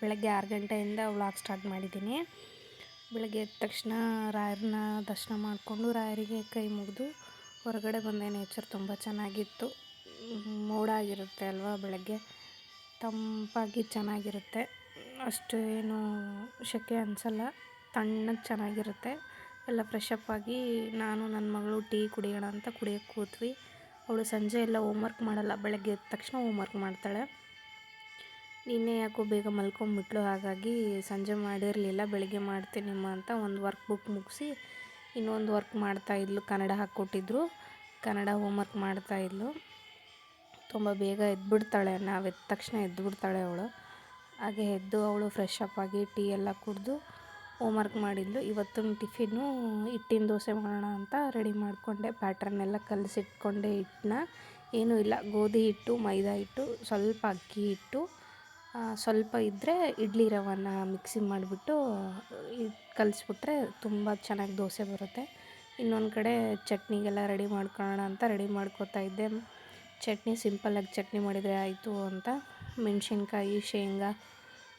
ಬೆಳಗ್ಗೆ ಆರು ಗಂಟೆಯಿಂದ ವ್ಲಾಗ್ ಸ್ಟಾರ್ಟ್ ಮಾಡಿದ್ದೀನಿ. ಬೆಳಗ್ಗೆ ಎದ್ದ ತಕ್ಷಣ ರಾಯರನ್ನ ದರ್ಶನ ಮಾಡಿಕೊಂಡು ರಾಯರಿಗೆ ಕೈ ಮುಗಿದು ಹೊರಗಡೆ ಬಂದೆ. ನೇಚರ್ ತುಂಬ ಚೆನ್ನಾಗಿತ್ತು. ಮೋಡ ಆಗಿರುತ್ತೆ ಅಲ್ವಾ ಬೆಳಗ್ಗೆ? ತಂಪಾಗಿ ಚೆನ್ನಾಗಿರುತ್ತೆ. ಅಷ್ಟು ಏನು ಸೆಕೆ ಅನಿಸಲ್ಲ. ತಣ್ಣಗೆ ಚೆನ್ನಾಗಿರುತ್ತೆ. ಎಲ್ಲ ಫ್ರೆಶಪ್ ಆಗಿ ನಾನು ನನ್ನ ಮಗಳು ಟೀ ಕುಡಿಯೋಣ ಅಂತ ಕುಡಿಯೋಕ್ಕೆ ಕೂತ್ವಿ. ಅವಳು ಸಂಜೆ ಎಲ್ಲ ಹೋಮ್ವರ್ಕ್ ಮಾಡಲ್ಲ. ಬೆಳಗ್ಗೆ ಎದ್ದ ತಕ್ಷಣ ಹೋಮ್ವರ್ಕ್ ಮಾಡ್ತಾಳೆ. ನಿನ್ನೆ ಯಾಕೋ ಬೇಗ ಮಲ್ಕೊಂಬಿಟ್ಲು, ಹಾಗಾಗಿ ಸಂಜೆ ಮಾಡಿರಲಿಲ್ಲ, ಬೆಳಗ್ಗೆ ಮಾಡ್ತೀನಿಮ್ಮ ಅಂತ ಒಂದು ವರ್ಕ್ ಬುಕ್ ಮುಗಿಸಿ ಇನ್ನೊಂದು ವರ್ಕ್ ಮಾಡ್ತಾ ಇದ್ಲು, ಕನ್ನಡ ಹಾಕ್ಕೊಟ್ಟಿದ್ರು. ಕನ್ನಡ ಹೋಮ್ವರ್ಕ್ ಮಾಡ್ತಾಯಿದ್ಲು ತುಂಬ ಬೇಗ ಎದ್ಬಿಡ್ತಾಳೆ, ನಾವು ಎದ್ದ ತಕ್ಷಣ ಎದ್ಬಿಡ್ತಾಳೆ ಅವಳು. ಹಾಗೆ ಎದ್ದು ಅವಳು ಫ್ರೆಶ್ ಅಪ್ ಆಗಿ ಟೀ ಎಲ್ಲ ಕುಡಿದು ಹೋಮ್ವರ್ಕ್ ಮಾಡಿದ್ಲು. ಇವತ್ತು ಟಿಫಿನ್ನು ಹಿಟ್ಟಿನ ದೋಸೆ ಮಾಡೋಣ ಅಂತ ರೆಡಿ ಮಾಡಿಕೊಂಡೆ ಪ್ಯಾಟ್ರನ್ ಎಲ್ಲ ಕಲಸಿಟ್ಕೊಂಡೆ ಹಿಟ್ಟನ್ನ ಏನೂ ಇಲ್ಲ, ಗೋಧಿ ಹಿಟ್ಟು, ಮೈದಾ ಹಿಟ್ಟು, ಸ್ವಲ್ಪ ಅಕ್ಕಿ ಹಿಟ್ಟು. ಸ್ವಲ್ಪ ಇದ್ದರೆ ಇಡ್ಲಿ ರವನ್ನ ಮಿಕ್ಸಿ ಮಾಡಿಬಿಟ್ಟು ಕಲಿಸ್ಬಿಟ್ರೆ ತುಂಬ ಚೆನ್ನಾಗಿ ದೋಸೆ ಬರುತ್ತೆ. ಇನ್ನೊಂದು ಕಡೆ ಚಟ್ನಿಗೆಲ್ಲ ರೆಡಿ ಮಾಡ್ಕೊಳ್ಳೋಣ ಅಂತ ರೆಡಿ ಮಾಡ್ಕೋತಾ ಇದ್ದೆ. ಚಟ್ನಿ ಸಿಂಪಲ್ಲಾಗಿ ಚಟ್ನಿ ಮಾಡಿದರೆ ಆಯಿತು ಅಂತ. ಮೆಣಸಿನ್ಕಾಯಿ, ಶೇಂಗಾ,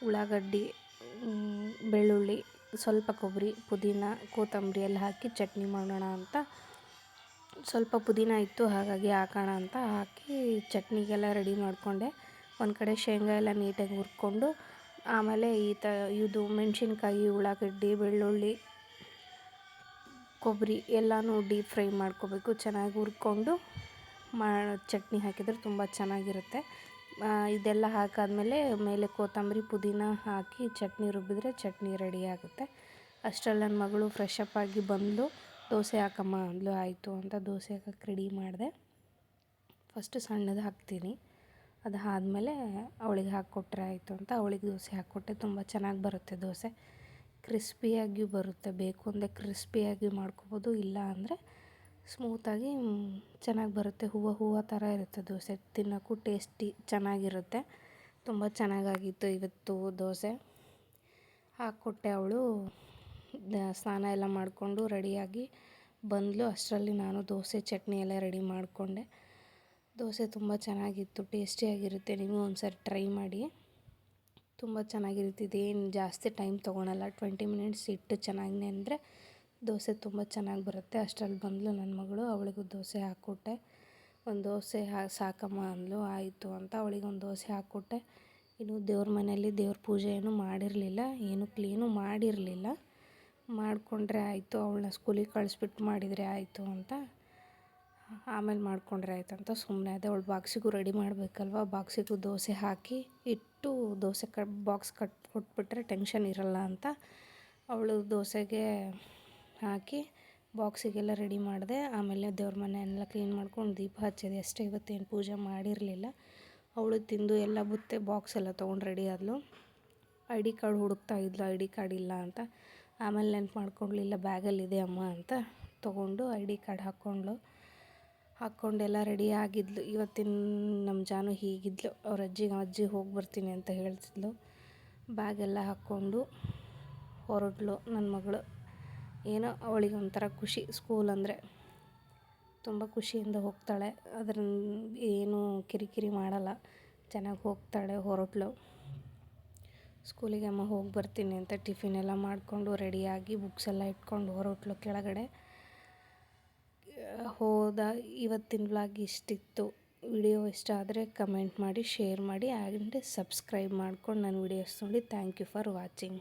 ಉಳ್ಳಾಗಡ್ಡಿ ಬೆಳ್ಳುಳ್ಳಿ, ಸ್ವಲ್ಪ ಕೊಬ್ಬರಿ, ಪುದೀನ, ಕೊತ್ತಂಬರಿ ಎಲ್ಲ ಹಾಕಿ ಚಟ್ನಿ ಮಾಡೋಣ ಅಂತ. ಸ್ವಲ್ಪ ಪುದೀನ ಇತ್ತು, ಹಾಗಾಗಿ ಹಾಕೋಣ ಅಂತ ಹಾಕಿ ಚಟ್ನಿಗೆಲ್ಲ ರೆಡಿ ಮಾಡಿಕೊಂಡೆ. ಒಂದು ಕಡೆ ಶೇಂಗಾ ಎಲ್ಲ ನೀಟಾಗಿ ಹುರ್ಕೊಂಡು, ಆಮೇಲೆ ಈ ತ, ಇದು ಮೆಣಸಿನ್ಕಾಯಿ, ಉಳ್ಳಾಗಡ್ಡಿ, ಬೆಳ್ಳುಳ್ಳಿ, ಕೊಬ್ಬರಿ ಎಲ್ಲನೂ ಡೀಪ್ ಫ್ರೈ ಮಾಡ್ಕೋಬೇಕು. ಚೆನ್ನಾಗಿ ಹುರ್ಕೊಂಡು ಮಾ, ಚಟ್ನಿ ಹಾಕಿದರೆ ತುಂಬ ಚೆನ್ನಾಗಿರುತ್ತೆ. ಇದೆಲ್ಲ ಹಾಕಾದಮೇಲೆ ಮೇಲೆ ಕೊತ್ತಂಬರಿ ಪುದೀನ ಹಾಕಿ ಚಟ್ನಿ ರುಬ್ಬಿದ್ರೆ ಚಟ್ನಿ ರೆಡಿ ಆಗುತ್ತೆ. ಅಷ್ಟರಲ್ಲಿ ನನ್ನ ಮಗಳು ಫ್ರೆಶ್ ಅಪ್ ಆಗಿ ಬಂದು ದೋಸೆ ಹಾಕಮ್ಮ ಅಂದ್ಲು ಆಯಿತು ಅಂತ ದೋಸೆ ಹಾಕಕ್ಕೆ ರೆಡಿ ಮಾಡಿದೆ. ಫಸ್ಟು ಸಣ್ಣದು ಹಾಕ್ತೀನಿ. ಅದು ಆದಮೇಲೆ ಅವಳಿಗೆ ಹಾಕ್ಕೊಟ್ರೆ ಆಯಿತು ಅಂತ ಅವಳಿಗೆ ದೋಸೆ ಹಾಕ್ಕೊಟ್ಟೆ. ತುಂಬ ಚೆನ್ನಾಗಿ ಬರುತ್ತೆ ದೋಸೆ. ಕ್ರಿಸ್ಪಿಯಾಗಿಯೂ ಬರುತ್ತೆ. ಬೇಕು ಅಂದರೆ ಕ್ರಿಸ್ಪಿಯಾಗಿ ಮಾಡ್ಕೊಬೋದು, ಇಲ್ಲ ಅಂದರೆ ಸ್ಮೂತಾಗಿ ಚೆನ್ನಾಗಿ ಬರುತ್ತೆ. ಹೂವು ಹೂವು ಥರ ಇರುತ್ತೆ ದೋಸೆ. ತಿನ್ನೋಕ್ಕೂ ಟೇಸ್ಟಿ ಚೆನ್ನಾಗಿರುತ್ತೆ. ತುಂಬ ಚೆನ್ನಾಗಾಗಿತ್ತು ಇವತ್ತು ದೋಸೆ. ಹಾಕ್ಕೊಟ್ಟೆ ಅವಳು. ಸ್ನಾನ ಎಲ್ಲ ಮಾಡಿಕೊಂಡು ರೆಡಿಯಾಗಿ ಬಂದಳು ಅಷ್ಟರಲ್ಲಿ ನಾನು ದೋಸೆ ಚಟ್ನಿ ಎಲ್ಲ ರೆಡಿ ಮಾಡಿಕೊಂಡೆ. ದೋಸೆ ತುಂಬ ಚೆನ್ನಾಗಿತ್ತು ಟೇಸ್ಟಿಯಾಗಿರುತ್ತೆ ನೀವು ಒಂದು ಸಾರಿ ಟ್ರೈ ಮಾಡಿ. ತುಂಬ ಚೆನ್ನಾಗಿರುತ್ತೆ, ಇದೇನು ಜಾಸ್ತಿ ಟೈಮ್ ತೊಗೊಳಲ್ಲ, ಟ್ವೆಂಟಿ ಮಿನಿಟ್ಸ್ ಇಟ್ಟು ಚೆನ್ನಾಗಿ ಅಂದರೆ ದೋಸೆ ತುಂಬ ಚೆನ್ನಾಗಿ ಬರುತ್ತೆ. ಅಷ್ಟರಲ್ಲಿ ಬಂದಳು ನನ್ನ ಮಗಳು, ಅವಳಿಗೂ ದೋಸೆ ಹಾಕ್ಕೊಟ್ಟೆ. ಒಂದು ದೋಸೆ ಹಾ, ಸಾಕಮ್ಮ ಅಂದಳು ಆಯಿತು ಅಂತ ಅವಳಿಗೆ ಒಂದು ದೋಸೆ ಹಾಕ್ಕೊಟ್ಟೆ. ಇನ್ನು ದೇವ್ರ ಮನೆಯಲ್ಲಿ ದೇವ್ರ ಪೂಜೆ ಏನು ಮಾಡಿರಲಿಲ್ಲ, ಏನು ಕ್ಲೀನು ಮಾಡಿರಲಿಲ್ಲ. ಮಾಡಿಕೊಂಡ್ರೆ ಆಯಿತು, ಅವಳನ್ನ ಸ್ಕೂಲಿಗೆ ಕಳಿಸ್ಬಿಟ್ಟು ಮಾಡಿದರೆ ಆಯಿತು ಅಂತ ಆಮೇಲೆ ಮಾಡಿಕೊಂಡ್ರೆ ಆಯ್ತಂತ ಸುಮ್ಮನೆ ಅದೇ ಅವಳು ಬಾಕ್ಸಿಗೂ ರೆಡಿ ಮಾಡಬೇಕಲ್ವ? ಬಾಕ್ಸಿಗೂ ದೋಸೆ ಹಾಕಿ ಇಟ್ಟು ದೋಸೆ ಕಟ್ ಬಾಕ್ಸ್ ಕಟ್, ಕೊಟ್ಬಿಟ್ರೆ ಟೆನ್ಷನ್ ಇರಲ್ಲ ಅಂತ ಅವಳು ದೋಸೆಗೆ ಹಾಕಿ ಬಾಕ್ಸಿಗೆಲ್ಲ ರೆಡಿ ಮಾಡಿದೆ. ಆಮೇಲೆ ದೇವ್ರ ಮನೆಯೆಲ್ಲ ಕ್ಲೀನ್ ಮಾಡ್ಕೊಂಡು ದೀಪ ಹಚ್ಚಿದೆ. ಅಷ್ಟೇ ಇವತ್ತೇನು ಪೂಜೆ ಮಾಡಿರಲಿಲ್ಲ. ಅವಳು ತಿಂದು ಎಲ್ಲ ಬುತ್ತೆ ಬಾಕ್ಸ್ ಎಲ್ಲ ತೊಗೊಂಡು ರೆಡಿ ಆದಳು ಐ ಡಿ ಕಾರ್ಡ್ ಹುಡುಕ್ತಾ ಇದ್ಲು. ಐ ಡಿ ಕಾರ್ಡ್ ಇಲ್ಲ ಅಂತ. ಆಮೇಲೆ ನೆನ್ಪು ಮಾಡ್ಕೊಂಡ್ಲಿಲ್ಲ ಬ್ಯಾಗಲ್ಲಿದೆ ಅಮ್ಮ ಅಂತ ತೊಗೊಂಡು ಐ ಡಿ ಕಾರ್ಡ್ ಹಾಕ್ಕೊಂಡ್ಳು. ಹಾಕ್ಕೊಂಡೆಲ್ಲ ರೆಡಿ ಆಗಿದ್ಲು. ಇವತ್ತಿನ ನಮ್ಮ ಜಾನು ಹೀಗಿದ್ಲು. ಅವ್ರ ಅಜ್ಜಿಗೆ ಅಜ್ಜಿ ಹೋಗಿ ಬರ್ತೀನಿ ಅಂತ ಹೇಳ್ತಿದ್ಲು. ಬ್ಯಾಗೆಲ್ಲ ಹಾಕ್ಕೊಂಡು ಹೊರಟ್ಲು ನನ್ನ ಮಗಳು. ಏನೋ ಅವಳಿಗೆ ಒಂಥರ ಖುಷಿ. ಸ್ಕೂಲ್ ಅಂದರೆ ತುಂಬ ಖುಷಿಯಿಂದ ಹೋಗ್ತಾಳೆ. ಅದ್ರ ಏನು ಕಿರಿಕಿರಿ ಮಾಡಲ್ಲ. ಚೆನ್ನಾಗಿ ಹೋಗ್ತಾಳೆ, ಹೊರಟ್ಲು. ಸ್ಕೂಲಿಗೆ ಅಮ್ಮ ಹೋಗಿ ಬರ್ತೀನಿ ಅಂತ ಟಿಫಿನ್ ಎಲ್ಲ ಮಾಡಿಕೊಂಡು ರೆಡಿಯಾಗಿ ಬುಕ್ಸ್ ಎಲ್ಲ ಇಟ್ಕೊಂಡು ಹೊರಟ್ಲು ಕೆಳಗಡೆ. ಹೋದ ಇವತ್ತಿನ ವ್ಲಾಗ್ ಇಷ್ಟಿತ್ತು. ವಿಡಿಯೋ ಇಷ್ಟ ಆದರೆ ಕಮೆಂಟ್ ಮಾಡಿ ಶೇರ್ ಮಾಡಿ ಆ್ಯಂಡ್ ಸಬ್ಸ್ಕ್ರೈಬ್ ಮಾಡ್ಕೊಂಡು ನನ್ನ ವಿಡಿಯೋಸ್ ನೋಡಿ. Thank you for watching